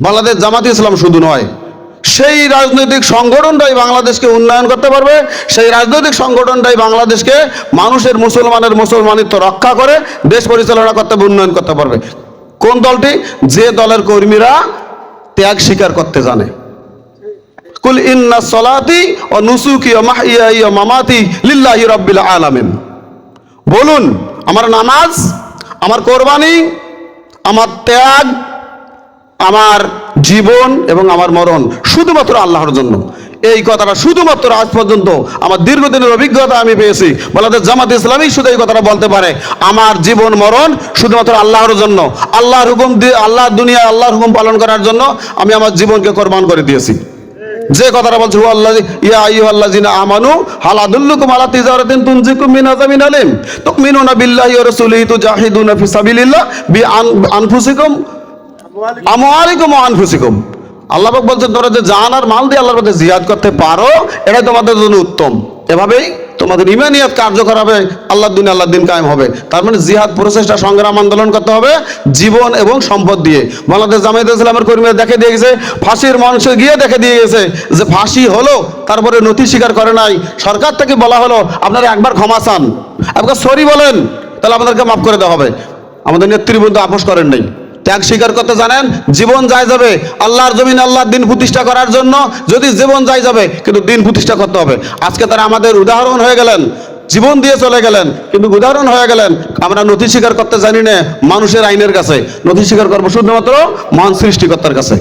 বাংলাদেশ জামাত ইসলাম শুধু নয়, সেই রাজনৈতিক সংগঠনটাই বাংলাদেশকে উন্নয়ন করতে পারবে, সেই রাজনৈতিক সংগঠনটাই বাংলাদেশকে মানুষের, মুসলমানের মুসলমানিত্ব রক্ষা করে, দেশ পরিচালনা করতে উন্নয়ন করতে পারবে। কোন দলটি? যে দলের কর্মীরা ত্যাগ স্বীকার করতে জানে। কুল ইন্না সলাতি ও নুসুকি ও মাহিয়াই ও মামাতি লিল্লাহি রাব্বিল আলামিন। বলুন, আমার নামাজ, আমার কোরবানি, আমার ত্যাগ আমার জীবন এবং আমার মরণ শুধুমাত্র আল্লাহর জন্য। এই কথাটা শুধুমাত্র আজ পর্যন্ত আমার দীর্ঘদিনের অভিজ্ঞতা আমি পেয়েছি। বলাদের জামাত ইসলামী শুধু এই কথাটা বলতে পারে, আমার জীবন, মরণ শুধুমাত্র আল্লাহর জন্য। আল্লাহর হুকুম দিয়ে আল্লাহর দুনিয়া, আল্লাহর হুকুম পালন করার জন্য আমি আমার জীবনকে কোরবান করে দিয়েছি। যে কথাটা বলছে আল্লাহ ইয়া আইয়ুহাল্লাযিনা আমানু, হাল আদুল্লুকুম আলা তিজারাতিন তুনজিকুম মিন আযাবিন আলিম তুমিনুনা বিল্লাহি ওয়া রাসূলিহি তুজাহিদুনা ফি সাবিলিল্লাহ বি আনফুসিকুম ওয়া আনফুসিকুম। আল্লাহ পাক বলছেন, তোমরা যে জান আর মাল দিয়ে আল্লাহর পথে জিহাদ করতে পারো, এটাই তোমাদের জন্য উত্তম। এভাবেই তোমাদের ইমানিয়াত কার্যকর হবে আল্লাহ দিন আল্লাহ দিন কায়েম হবে। তার মানে জিহাদ প্রচেষ্টা, সংগ্রাম, আন্দোলন করতে হবে, জীবন এবং সম্পদ দিয়ে। বাংলাদেশ জামায়াত ইসলামের কর্মীরা দেখে দিয়ে গেছে, ফাঁসির মঞ্চে গিয়ে দেখে দিয়ে গেছে যে ফাঁসি হলো, তারপরে নথি স্বীকার করে নাই। সরকার থেকে বলা হলো, আপনারা একবার ক্ষমা চান। একবার সরি বলেন, তাহলে আপনাদেরকে মাফ করে দেওয়া হবে। আমাদের নেতৃবৃন্দ আপোষ করেন নাই। ত্যাগ স্বীকার করতে জানেন, জীবন যায় যাবে। আল্লাহর জমিন আল্লাহর দিন প্রতিষ্ঠা করার জন্য যদি জীবন যায় যাবে, কিন্তু দিন প্রতিষ্ঠা করতে হবে। আজকে তারা আমাদের উদাহরণ হয়ে গেলেন, জীবন দিয়ে চলে গেলেন, কিন্তু উদাহরণ হয়ে গেলেন, আমরা নথি স্বীকার করতে জানি না মানুষের আইনের কাছে। নথি স্বীকার করব শুধুমাত্র মহান সৃষ্টিকর্তার কাছে।